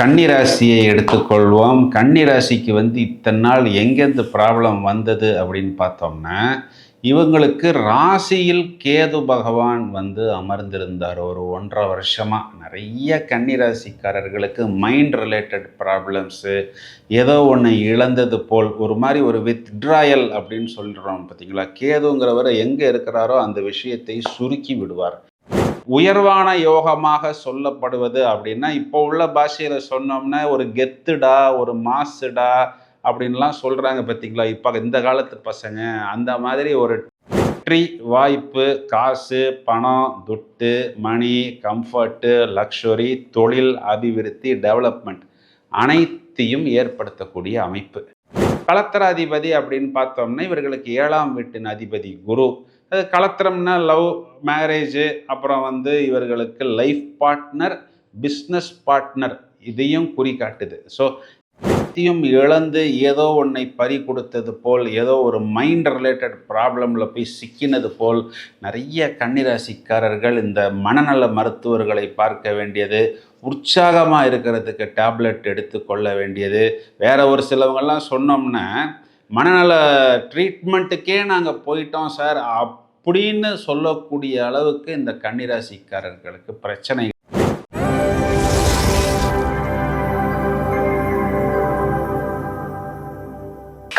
கன்னிராசியை எடுத்துக்கொள்வோம். கன்னிராசிக்கு வந்து இத்தனை நாள் எங்கேருந்து ப்ராப்ளம் வந்தது அப்படின்னு பார்த்தோம்னா இவங்களுக்கு ராசியில் கேது பகவான் வந்து அமர்ந்திருந்தார். ஒரு ஒன்றரை வருஷமாக நிறைய கன்னிராசிக்காரர்களுக்கு மைண்ட் ரிலேட்டட் ப்ராப்ளம்ஸு ஏதோ ஒன்று இழந்தது போல். ஒரு மாதிரி ஒரு வித்ட்ராயல் அப்படின்னு சொல்கிறோம் பார்த்தீங்களா? கேதுங்கிறவர் எங்கே இருக்கிறாரோ அந்த விஷயத்தை சுருக்கி விடுவார். உயர்வான யோகமாக சொல்லப்படுவது அப்படின்னா இப்போ உள்ள பாஷையில் சொன்னோம்னா ஒரு கெத்துடா ஒரு மாசுடா அப்படின்லாம் சொல்கிறாங்க பார்த்தீங்களா இப்போ இந்த காலத்து பசங்க அந்த மாதிரி ஒரு வெற்றி வாய்ப்பு காசு பணம் துட்டு மணி கம்ஃபர்ட்டு லக்ஷரி தொழில் அபிவிருத்தி டெவலப்மெண்ட் அனைத்தையும் ஏற்படுத்தக்கூடிய அமைப்பு. கலத்தராதிபதி அப்படின்னு பார்த்தோம்னா இவர்களுக்கு ஏழாம் வீட்டின் அதிபதி குரு. கலத்திரம்னா லவ் மேரேஜு அப்புறம் வந்து இவர்களுக்கு லைஃப் பார்ட்னர் பிஸ்னஸ் பார்ட்னர் இதையும் குறிக்காட்டுது ஸோ அனைத்தையும் இழந்து ஏதோ ஒன்றை பறி கொடுத்தது போல் ஏதோ ஒரு மைண்ட் ரிலேட்டட் ப்ராப்ளமில் போய் சிக்கினது போல் நிறைய கன்னிராசிக்காரர்கள் இந்த மனநல மருத்துவர்களை பார்க்க வேண்டியது உற்சாகமாக இருக்கிறதுக்கு டேப்லெட் எடுத்து கொள்ள வேண்டியது. வேறு ஒரு சிலவங்கள்லாம் சொன்னோம்னா மனநல ட்ரீட்மெண்ட்டுக்கே நாங்கள் போயிட்டோம் சார் அப்படின்னு சொல்லக்கூடிய அளவுக்கு இந்த கன்னிராசிக்காரர்களுக்கு பிரச்சனை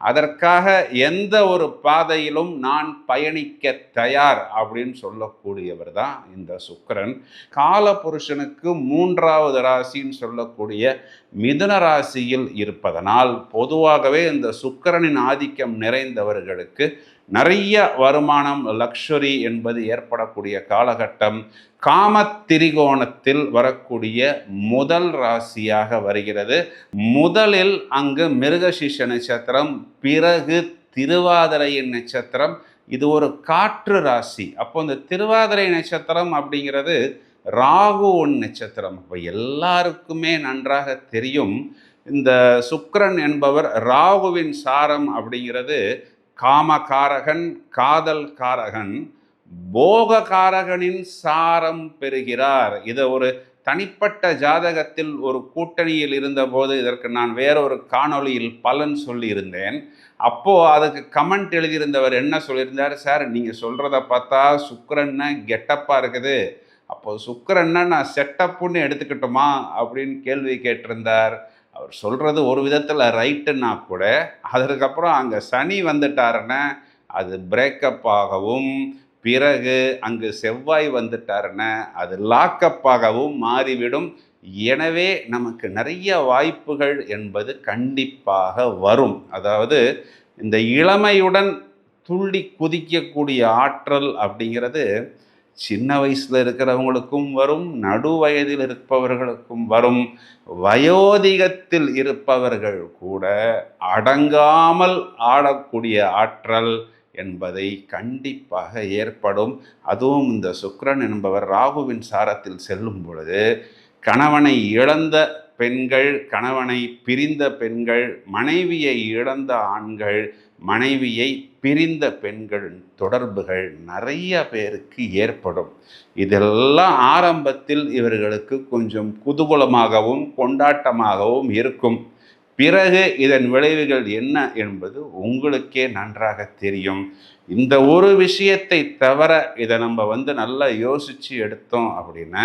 அதற்காக எந்த ஒரு பாதையிலும் நான் பயணிக்க தயார் அப்படின்னு சொல்லக்கூடியவர் தான் இந்த சுக்கரன். காலபுருஷனுக்கு மூன்றாவது ராசின்னு சொல்லக்கூடிய மிதுன ராசியில் இருப்பதனால் பொதுவாகவே இந்த சுக்கரனின் ஆதிக்கம் நிறைந்தவர்களுக்கு நிறைய வருமானம் லக்ஷரி என்பது ஏற்படக்கூடிய காலகட்டம். காமத்திரிகோணத்தில் வரக்கூடிய முதல் ராசியாக வருகிறது. முதலில் அங்கு மிருகசிஷ நட்சத்திரம் பிறகு திருவாதிரையின் நட்சத்திரம். இது ஒரு காற்று ராசி. அப்போ இந்த திருவாதிரை நட்சத்திரம் அப்படிங்கிறது ராகு ஒன் நட்சத்திரம். அப்போ எல்லாருக்குமே நன்றாக தெரியும். இந்த சுக்கரன் என்பவர் ராகுவின் சாரம் அப்படிங்கிறது காமகாரகன் காதல் காரகன் போககாரகனின் சாரம் பெறுகிறார். இதை ஒரு தனிப்பட்ட ஜாதகத்தில் ஒரு கூட்டணியில் இருந்தபோது இதற்கு நான் வேறொரு காணொளியில் பலன் சொல்லியிருந்தேன். அப்போது அதுக்கு கமெண்ட் எழுதியிருந்தவர் என்ன சொல்லியிருந்தார்? சார் நீங்கள் சொல்கிறத பார்த்தா சுக்கரன்னு கெட்டப்பாக இருக்குது. அப்போது சுக்கரன்னா நான் செட்டப்புன்னு எடுத்துக்கிட்டோமா? அப்படின்னு கேள்வி கேட்டிருந்தார். அவர் சொல்கிறது ஒரு விதத்தில் ரைட்டுன்னா கூட அதற்கப்புறம் அங்கே சனி வந்துட்டாருன்னா அது பிரேக்கப் ஆகவும் பிறகு அங்கு செவ்வாய் வந்துட்டாருன்னா அது லாக்கப்பாகவும் மாறிவிடும். எனவே நமக்கு நிறைய வாய்ப்புகள் என்பது கண்டிப்பாக வரும். அதாவது இந்த இளமையுடன் துள்ளி குதிக்கக்கூடிய ஆற்றல் அப்படிங்கிறது சின்ன வயசில் இருக்கிறவங்களுக்கும் வரும் நடு வயதில் இருப்பவர்களுக்கும் வரும். வயோதிகத்தில் இருப்பவர்கள் கூட அடங்காமல் ஆடக்கூடிய ஆற்றல் என்பதை கண்டிப்பாக ஏற்படும். அதுவும் இந்த சுக்ரன் என்பவர் ராகுவின் சாரத்தில் செல்லும் பொழுது கணவனை இழந்த பெண்கள் கணவனை பிரிந்த பெண்கள் மனைவியை இழந்த ஆண்கள் மனைவியை பிரிந்த பெண்கள் தொடர்புகள் நிறைய பேருக்கு ஏற்படும். இதெல்லாம் ஆரம்பத்தில் இவர்களுக்கு கொஞ்சம் குதூகலமாகவும் கொண்டாட்டமாகவும் இருக்கும். பிறகு இதன் விளைவுகள் என்ன என்பது உங்களுக்கே நன்றாக தெரியும். இந்த ஒரு விஷயத்தை தவிர இதை நம்ம வந்து நல்லா யோசித்து எடுத்தோம் அப்படின்னா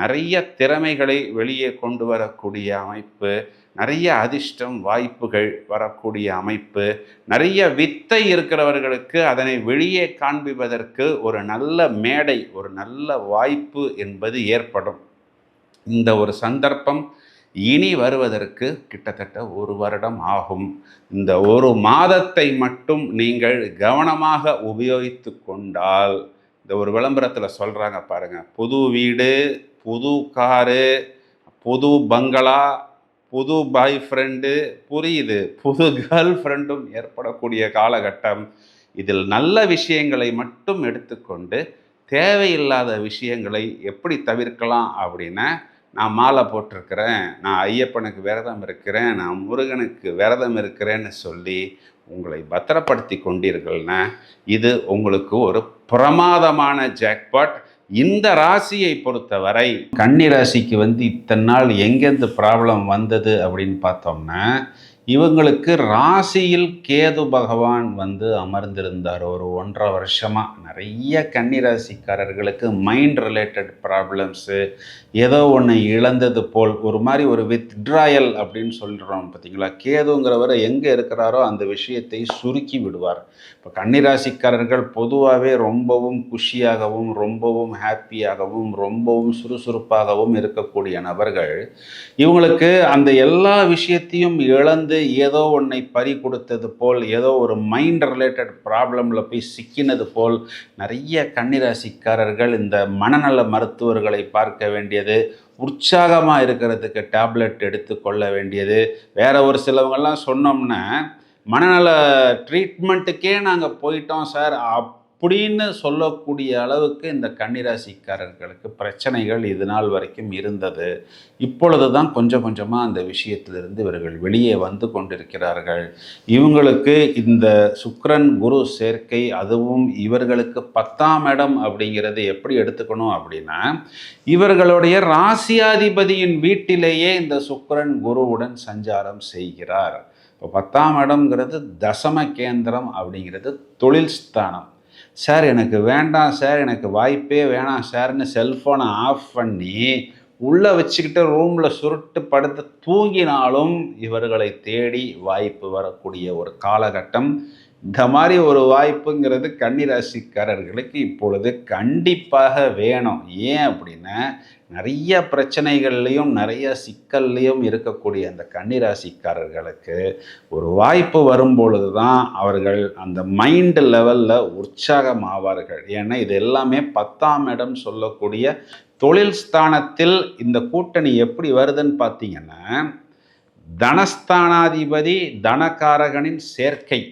நிறைய திறமைகளை வெளியே கொண்டு வரக்கூடிய அமைப்பு நிறைய அதிர்ஷ்டம் வாய்ப்புகள் வரக்கூடிய அமைப்பு. நிறைய வித்தை இருக்கிறவர்களுக்கு அதனை வெளியே காண்பிப்பதற்கு ஒரு நல்ல மேடை ஒரு நல்ல வாய்ப்பு என்பது ஏற்படும். இந்த ஒரு சந்தர்ப்பம் இனி வருவதற்கு கிட்டத்தட்ட ஒரு வருடம் ஆகும். இந்த ஒரு மாதத்தை மட்டும் நீங்கள் கவனமாக உபயோகித்து கொண்டால் இந்த ஒரு விளம்பரத்தில் சொல்கிறாங்க பாருங்கள் புது வீடு புது காரு புது பங்களா புது பாய் ஃப்ரெண்டு புரியுது. புது கேர்ள் ஃப்ரெண்டும் ஏற்படக்கூடிய காலகட்டம். இதில் நல்ல விஷயங்களை மட்டும் எடுத்துக்கொண்டு தேவையில்லாத விஷயங்களை எப்படி தவிர்க்கலாம் அப்படின்னா நான் மாலை போட்டிருக்கிறேன் நான் ஐயப்பனுக்கு விரதம் இருக்கிறேன் நான் முருகனுக்கு விரதம் இருக்கிறேன்னு சொல்லி உங்களை பத்திரப்படுத்தி கொண்டீர்கள்னா இது உங்களுக்கு ஒரு பிரமாதமான ஜாக்பாட் இந்த ராசியை பொறுத்தவரை கன்னி ராசிக்கு வந்து இத்தனை நாள் எங்கேருந்து ப்ராப்ளம் வந்தது அப்படின்னு பார்த்தோம்னா இவங்களுக்கு ராசியில் கேது பகவான் வந்து அமர்ந்திருந்தார். ஒரு ஒன்றரை வருஷமாக நிறைய கன்னி ராசிக்காரர்களுக்கு மைண்ட் ரிலேட்டட் ப்ராப்ளம்ஸு ஏதோ ஒன்று இழந்தது போல் ஒரு மாதிரி ஒரு வித்ட்ராயல் அப்படின்னு சொல்கிறோம் பார்த்தீங்களா? கேதுங்கிறவர் எங்கே இருக்கிறாரோ அந்த விஷயத்தை சுருக்கி விடுவார். இப்போ கன்னிராசிக்காரர்கள் பொதுவாகவே ரொம்பவும் குஷியாகவும் ரொம்பவும் ஹாப்பியாகவும் ரொம்பவும் சுறுசுறுப்பாகவும் இருக்கக்கூடிய நபர்கள் இவங்களுக்கு அந்த எல்லா விஷயத்தையும் இழந்து வந்து ஏதோ ஒன்றை பறி கொடுத்தது போல் ஏதோ ஒரு மைண்ட் ரிலேட்டட் ப்ராப்ளமில் போய் சிக்கினது போல் நிறைய கன்னிராசிக்காரர்கள் இந்த மனநல மருத்துவர்களை பார்க்க வேண்டியது உற்சாகமாக இருக்கிறதுக்கு டேப்லெட் எடுத்துக்கொள்ள வேண்டியது. வேற ஒரு சிலவங்கள்லாம் சொன்னோம்னா மனநல ட்ரீட்மெண்ட்டுக்கே நாங்கள் போயிட்டோம் சார். அப் அப்படின்னு சொல்லக்கூடிய அளவுக்கு இந்த கன்னிராசிக்காரர்களுக்கு பிரச்சனைகள் இது நாள் வரைக்கும் இருந்தது. இப்பொழுது தான் கொஞ்சம் கொஞ்சமாக அந்த விஷயத்திலிருந்து இவர்கள் வெளியே வந்து கொண்டிருக்கிறார்கள். இவங்களுக்கு இந்த சுக்ரன் குரு சேர்க்கை அதுவும் இவர்களுக்கு பத்தாம் இடம் அப்படிங்கிறது எப்படி எடுத்துக்கணும் அப்படின்னா இவர்களுடைய ராசியாதிபதியின் வீட்டிலேயே இந்த சுக்ரன் குருவுடன் சஞ்சாரம் செய்கிறார். இப்போ பத்தாம் இடம்ங்கிறது தசம கேந்திரம் அப்படிங்கிறது தொழில் ஸ்தானம். சார் எனக்கு வேண்டாம் சார் எனக்கு வாய்ப்பே வேணாம் சார்னு செல்ஃபோனை ஆஃப் பண்ணி உள்ளே வச்சுக்கிட்டு ரூமில் சுருட்டு படுத்து தூங்கினாலும் இவர்களை தேடி வாய்ப்பு வரக்கூடிய ஒரு காலகட்டம் இந்த மாதிரி ஒரு வாய்ப்புங்கிறது கன்னிராசிக்காரர்களுக்கு இப்பொழுது கண்டிப்பாக வேணும். ஏன் அப்படின்னா நிறைய பிரச்சனைகள்லையும் நிறைய சிக்கல்லையும் இருக்கக்கூடிய அந்த கன்னிராசிக்காரர்களுக்கு ஒரு வாய்ப்பு வரும்பொழுது தான் அவர்கள் அந்த மைண்டு லெவலில் உற்சாகம் ஆவார்கள். ஏன்னா இது எல்லாமே பத்தாம் இடம் சொல்லக்கூடிய தொழில் ஸ்தானத்தில் இந்த கூட்டணி எப்படி வருதுன்னு பார்த்தீங்கன்னா தனஸ்தானாதிபதி தனகாரகனின் சேர்க்கை.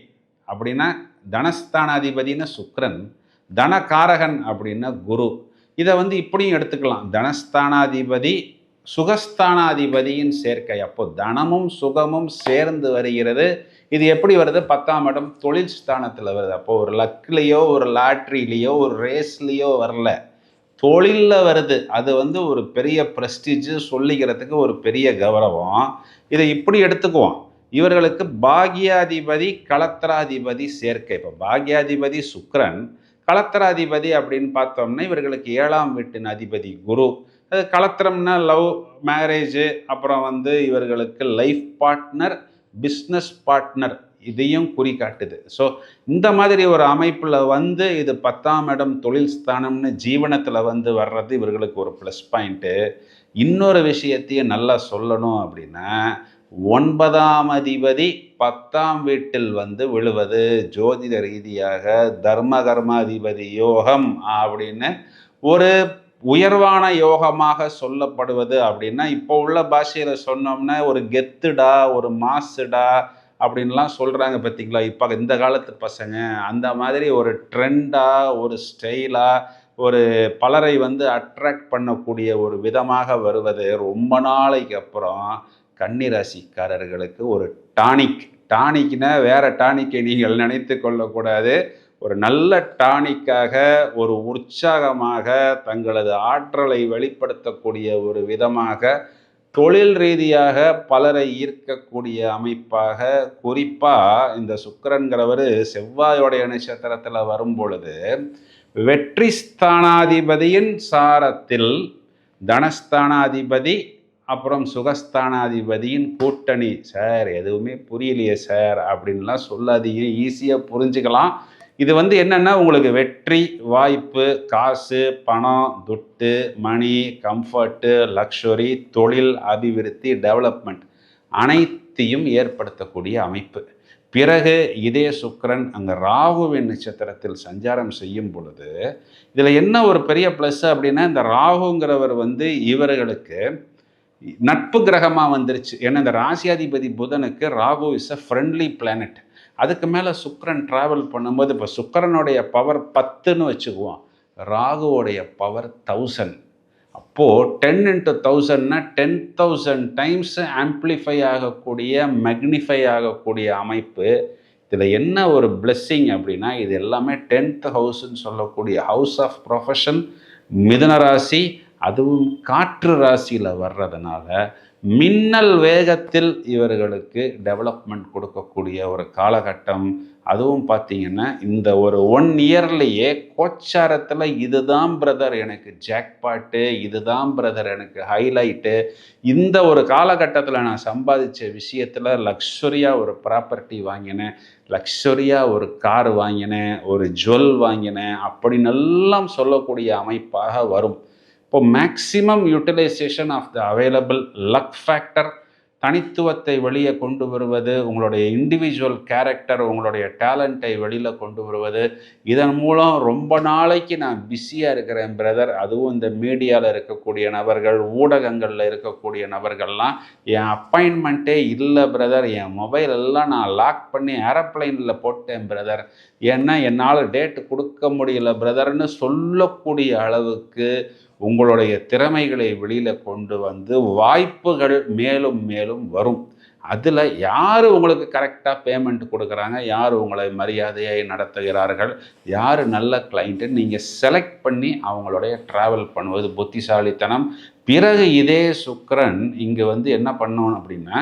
அப்படின்னா தனஸ்தானாதிபதினா சுக்ரன் தனகாரகன் அப்படின்னா குரு. இதை வந்து இப்படியும் எடுத்துக்கலாம். தனஸ்தானாதிபதி சுகஸ்தானாதிபதியின் சேர்க்கை. அப்போ தனமும் சுகமும் சேர்ந்து வருகிறது. இது எப்படி வருது? பத்தாம் இடம் தொழில் ஸ்தானத்தில் வருது. அப்போ ஒரு லக்லேயோ ஒரு லாட்ரிலேயோ ஒரு ரேஸ்லேயோ வரல. தொழிலில் வருது. அது வந்து ஒரு பெரிய ப்ரெஸ்டீஜ் சொல்லிக்கிறதுக்கு ஒரு பெரிய கௌரவம். இதை இப்படி எடுத்துக்குவோம். இவர்களுக்கு பாக்யாதிபதி களத்திராதிபதி சேர்க்கை. இப்போ பாக்யாதிபதி சுக்ரன் களத்திராதிபதி அப்படின்னு பார்த்தோம்னா இவர்களுக்கு ஏழாம் வீட்டின் அதிபதி குரு. அது களத்திரம்னா லவ் மேரேஜு அப்புறம் வந்து இவர்களுக்கு லைஃப் பார்ட்னர் பிஸ்னஸ் பார்ட்னர் இதையும் குறிக்காட்டுது ஸோ இந்த மாதிரி ஒரு அமைப்பில் வந்து இது பத்தாம் இடம் தொழில் ஸ்தானம்னு ஜீவனத்தில் வந்து வர்றது இவர்களுக்கு ஒரு ப்ளஸ் பாயிண்ட்டு இன்னொரு விஷயத்தையும் நல்லா சொல்லணும் அப்படின்னா ஒன்பதாம் அதிபதி பத்தாம் வீட்டில் வந்து விழுவது. ஜோதிட ரீதியாக தர்ம கர்மாதிபதி யோகம் அப்படின்னு ஒரு உயர்வான யோகமாக சொல்லப்படுவது அப்படின்னா இப்போ உள்ள பாஷையில் சொன்னோம்னா ஒரு கெத்துடா ஒரு மாசுடா அப்படின்லாம் சொல்கிறாங்க பார்த்தீங்களா இப்போ இந்த காலத்து பசங்க அந்த மாதிரி ஒரு ட்ரெண்டாக ஒரு ஸ்டைலாக ஒரு பலரை வந்து அட்ராக்ட் பண்ணக்கூடிய ஒரு விதமாக வருவது ரொம்ப நாளைக்கு அப்புறம் கன்னிராசிக்காரர்களுக்கு ஒரு டானிக். டானிக்னா வேற டானிக்கை நீங்கள் நினைத்து கொள்ளக்கூடாது. ஒரு நல்ல டானிக்காக ஒரு உற்சாகமாக தங்களது ஆற்றலை வெளிப்படுத்தக்கூடிய ஒரு விதமாக தொழில் ரீதியாக பலரை ஈர்க்கக்கூடிய அமைப்பாக குறிப்பாக இந்த சுக்கரன்கிறவர் செவ்வாயோடைய நட்சத்திரத்தில் வரும் பொழுது வெற்றி ஸ்தானாதிபதியின் சாரத்தில் தனஸ்தானாதிபதி அப்புறம் சுகஸ்தானாதிபதியின் கூட்டணி. சார் எதுவுமே புரியலையே சார் அப்படின்லாம் சொல்லாதீங்க. ஈஸியாக புரிஞ்சுக்கலாம். இது வந்து என்னென்னா உங்களுக்கு வெற்றி வாய்ப்பு காசு பணம் துட்டு மணி கம்ஃபர்ட்டு லக்ஷரி தொழில் அபிவிருத்தி டெவலப்மெண்ட் அனைத்தையும் ஏற்படுத்தக்கூடிய அமைப்பு. பிறகு இதே சுக்கரன் அங்கே ராகுவின் நட்சத்திரத்தில் சஞ்சாரம் செய்யும் பொழுது இதில் என்ன ஒரு பெரிய ப்ளஸ் அப்படின்னா இந்த ராகுங்கிறவர் வந்து இவர்களுக்கு நட்பு கிரகமாக வந்துருச்சு. ஏன்னா இந்த ராசியாதிபதி புதனுக்கு Rahu is a friendly planet அதுக்கு மேலே சுக்கரன் ட்ராவல் பண்ணும்போது இப்போ சுக்கரனுடைய பவர் பத்துன்னு வச்சுக்குவோம். ராகுவோடைய பவர் தௌசண்ட் அப்போது டென் இன்ட்டு தௌசண்ட்னா டென் தௌசண்ட் டைம்ஸ் ஆம்ப்ளிஃபை ஆகக்கூடிய மெக்னிஃபை ஆகக்கூடிய அமைப்பு. இதில் என்ன ஒரு பிளெஸ்ஸிங் அப்படின்னா இது எல்லாமே டென்த் ஹவுஸ்ன்னு சொல்லக்கூடிய ஹவுஸ் ஆஃப் ப்ரொஃபஷன் மிதனராசி அதுவும் காற்று ராசியில் வர்றதுனால மின்னல் வேகத்தில் இவர்களுக்கு டெவலப்மெண்ட் கொடுக்கக்கூடிய ஒரு காலகட்டம். அதுவும் பார்த்தீங்கன்னா இந்த ஒரு ஒன் இயர்லேயே கோச்சாரத்தில் இதுதான் பிரதர் எனக்கு ஜாக்பாட்டு இதுதான் பிரதர் எனக்கு ஹைலைட்டு இந்த ஒரு காலகட்டத்தில் நான் சம்பாதிச்ச விஷயத்தில் லக்ஸுரியாக ஒரு ப்ராப்பர்ட்டி வாங்கினேன் லக்ஸுரியாக ஒரு கார் வாங்கினேன் ஒரு ஜுவல் வாங்கினேன் அப்படின்னு எல்லாம் சொல்லக்கூடிய அமைப்பாக வரும். இப்போ maximum utilization of the available luck factor தனித்துவத்தை வெளியே கொண்டு வருவது உங்களுடைய இண்டிவிஜுவல் கேரக்டர் உங்களுடைய டேலண்ட்டை வெளியில் கொண்டு வருவது. இதன் மூலம் ரொம்ப நாளைக்கு நான் பிஸியாக இருக்கிறேன் பிரதர் அதுவும் இந்த மீடியாவில் இருக்கக்கூடிய நபர்கள் ஊடகங்களில் இருக்கக்கூடிய நபர்கள்லாம் என் அப்பாயின்மெண்ட்டே இல்லை பிரதர் என் மொபைல் எல்லாம் நான் லாக் பண்ணி ஏரோப்ளைனில் போட்டேன் பிரதர் ஏன்னா என்னால் டேட்டு கொடுக்க முடியல பிரதர்னு சொல்லக்கூடிய அளவுக்கு உங்களுடைய திறமைகளை வெளியில் கொண்டு வந்து வாய்ப்புகள் மேலும் மேலும் வரும். அதில் யார் உங்களுக்கு கரெக்டாக பேமெண்ட் கொடுக்குறாங்க? யார் உங்களை மரியாதையை நடத்துகிறார்கள்? யார் நல்ல கிளைண்ட்டு நீங்கள் செலக்ட் பண்ணி அவங்களுடைய ட்ராவல் பண்ணுவது புத்திசாலித்தனம் பிறகு இதே சுக்கரன் இங்கே வந்து என்ன பண்ணணும் அப்படின்னா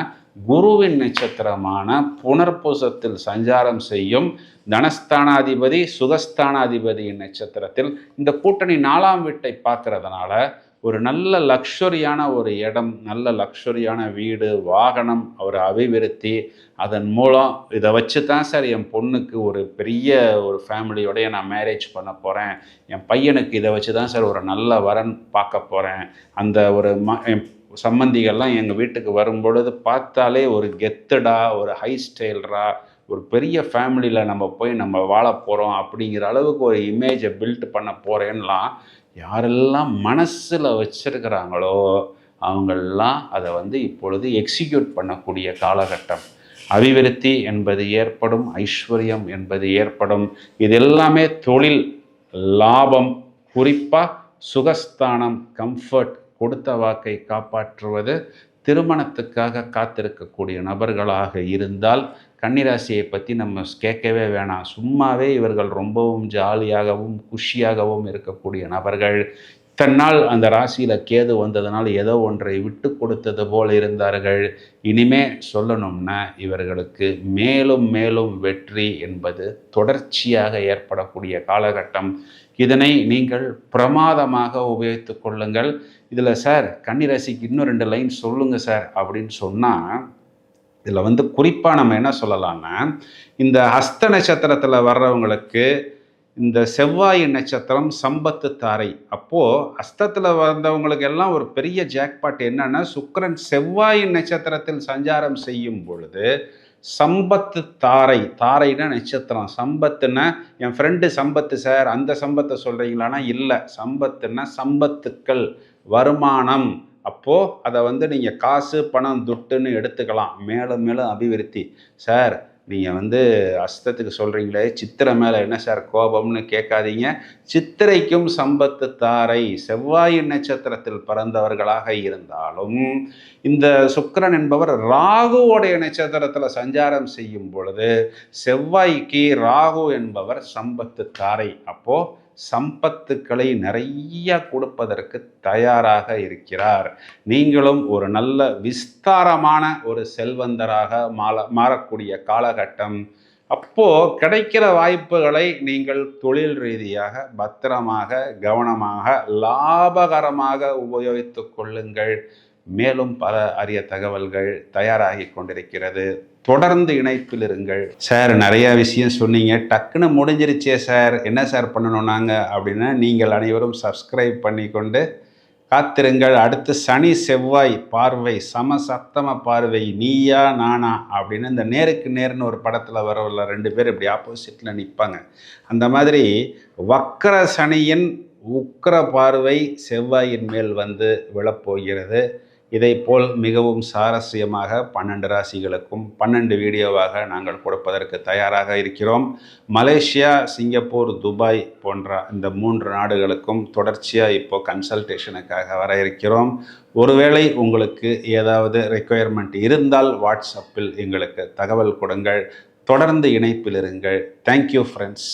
குருவின் நட்சத்திரமான புனர்பூசத்தில் சஞ்சாரம் செய்யும் தனஸ்தானாதிபதி சுகஸ்தானாதிபதியின் நட்சத்திரத்தில் இந்த கூட்டணி நாலாம் வீட்டை பார்க்கறதுனால ஒரு நல்ல லக்ஷரியான ஒரு இடம் நல்ல லக்ஷரியான வீடு வாகனம் ஒரு அபிவிருத்தி அதன் மூலம் இதை வச்சு தான் சார் என் பொண்ணுக்கு ஒரு பெரிய ஒரு ஃபேமிலியோடைய நான் மேரேஜ் பண்ண போகிறேன் என் பையனுக்கு இதை வச்சு தான் சார் ஒரு நல்ல வரன் பார்க்க போகிறேன் அந்த ஒரு ம சம்மந்திகள்லாம் எங்கள் வீட்டுக்கு வரும்பொழுது பார்த்தாலே ஒரு கெத்துடா ஒரு ஹை ஸ்டைல்ரா ஒரு பெரிய ஃபேமிலியில் நம்ம போய் நம்ம வாழ போகிறோம் அப்படிங்கிற அளவுக்கு ஒரு இமேஜை பில்ட் பண்ண போகிறேன்னெலாம் யாரெல்லாம் மனசில் வச்சுருக்கிறாங்களோ அவங்கெல்லாம் அதை வந்து இப்பொழுது எக்ஸிக்யூட் பண்ணக்கூடிய காலகட்டம். அபிவிருத்தி என்பது ஏற்படும் ஐஸ்வர்யம் என்பது ஏற்படும். இது எல்லாமே தொழில் லாபம் குறிப்பாக சுகஸ்தானம் கம்ஃபர்ட் கொடுத்த வாக்கை காப்பாற்றுவது திருமணத்துக்காக காத்திருக்கக்கூடிய நபர்களாக இருந்தால் கன்னிராசியை பற்றி நம்ம கேட்கவே வேணாம். சும்மாவே இவர்கள் ரொம்பவும் ஜாலியாகவும் குஷியாகவும் இருக்கக்கூடிய நபர்கள். தன்னால் அந்த ராசியில் கேது வந்ததுனால் ஏதோ ஒன்றை விட்டு கொடுத்தது போல் இருந்தார்கள். இனிமே சொல்லணும்னா இவர்களுக்கு மேலும் மேலும் வெற்றி என்பது தொடர்ச்சியாக ஏற்படக்கூடிய காலகட்டம். இதனை நீங்கள் பிரமாதமாக உபயோகித்து கொள்ளுங்கள். இதில் சார் கன்னிராசிக்கு இன்னும் ரெண்டு லைன் சொல்லுங்கள் சார் அப்படின்னு சொன்னால் இதில் வந்து குறிப்பாக நம்ம என்ன சொல்லலாம்னா இந்த ஹஸ்த நட்சத்திரத்தில் வர்றவங்களுக்கு இந்த செவ்வாய் நட்சத்திரம் சம்பத்து தாரை. அப்போது அஸ்தத்தில் வந்தவங்களுக்கு எல்லாம் ஒரு பெரிய ஜாக்பாட் என்னன்னா சுக்கரன் செவ்வாய் நட்சத்திரத்தில் சஞ்சாரம் செய்யும் பொழுது சம்பத்து தாரை. தாரைனா நட்சத்திரம். சம்பத்துன்னா என் ஃப்ரெண்டு சம்பத்து சார் அந்த சம்பத்தை சொல்கிறீங்களானா இல்லை. சம்பத்துன்னா சம்பத்துக்கள் வருமானம். அப்போது அதை வந்து நீங்கள் காசு பணம் துட்டுன்னு எடுத்துக்கலாம். மேலும் மேலும் அபிவிருத்தி. சார் நீங்கள் வந்து அஸ்தத்துக்கு சொல்கிறீங்களே சித்திரை மேலே என்ன சார் கோபம்னு கேட்காதீங்க. சித்திரைக்கும் சம்பத்து தாரை செவ்வாயின் நட்சத்திரத்தில் பிறந்தவர்களாக இருந்தாலும் இந்த சுக்கரன் என்பவர் ராகுவோடைய நட்சத்திரத்தில் சஞ்சாரம் செய்யும் பொழுது செவ்வாய்க்கு ராகு என்பவர் சம்பத்து தாரை. அப்போது சம்பத்துக்களை நிறைய கொடுப்பதற்கு தயாராக இருக்கிறார். நீங்களும் ஒரு நல்ல விஸ்தாரமான ஒரு செல்வந்தராக மாற மாறக்கூடிய காலகட்டம். அப்போ கிடைக்கிற வாய்ப்புகளை நீங்கள் தொழில் ரீதியாக பத்திரமாக கவனமாக லாபகரமாக உபயோகித்து கொள்ளுங்கள். மேலும் பல அரிய தகவல்கள் தயாராகி கொண்டிருக்கிறது. தொடர்ந்து இணைப்பில் இருங்கள். சார் நிறைய விஷயம் சொன்னீங்க. டக்குன்னு முடிஞ்சிருச்சே சார். என்ன சார் பண்ணணும் நாங்கள் அப்படின்னா நீங்கள் அனைவரும் சப்ஸ்கிரைப் பண்ணி கொண்டு காத்திருங்கள். அடுத்து சனி செவ்வாய் பார்வை சம சத்தம பார்வை நீயா நானா அப்படின்னு இந்த நேருக்கு நேர்னு ஒரு படத்தில் வரவில்ல ரெண்டு பேர் இப்படி ஆப்போசிட்டில் நிற்பாங்க அந்த மாதிரி வக்கர சனியின் உக்கர பார்வை செவ்வாயின் மேல் வந்து விழப்போகிறது. இதைப்போல் மிகவும் சாரஸ்யமாக பன்னெண்டு ராசிகளுக்கும் பன்னெண்டு வீடியோவாக நாங்கள் கொடுப்பதற்கு தயாராக இருக்கிறோம். மலேசியா சிங்கப்பூர் துபாய் போன்ற இந்த மூன்று நாடுகளுக்கும் தொடர்ச்சியாக இப்போ கன்சல்டேஷனுக்காக வர இருக்கிறோம். ஒருவேளை உங்களுக்கு ஏதாவது ரெக்குயர்மெண்ட் இருந்தால் வாட்ஸ்அப்பில் எங்களுக்கு தகவல் கொடுங்கள். தொடர்ந்து இணைப்பில் இருங்கள். Thank you friends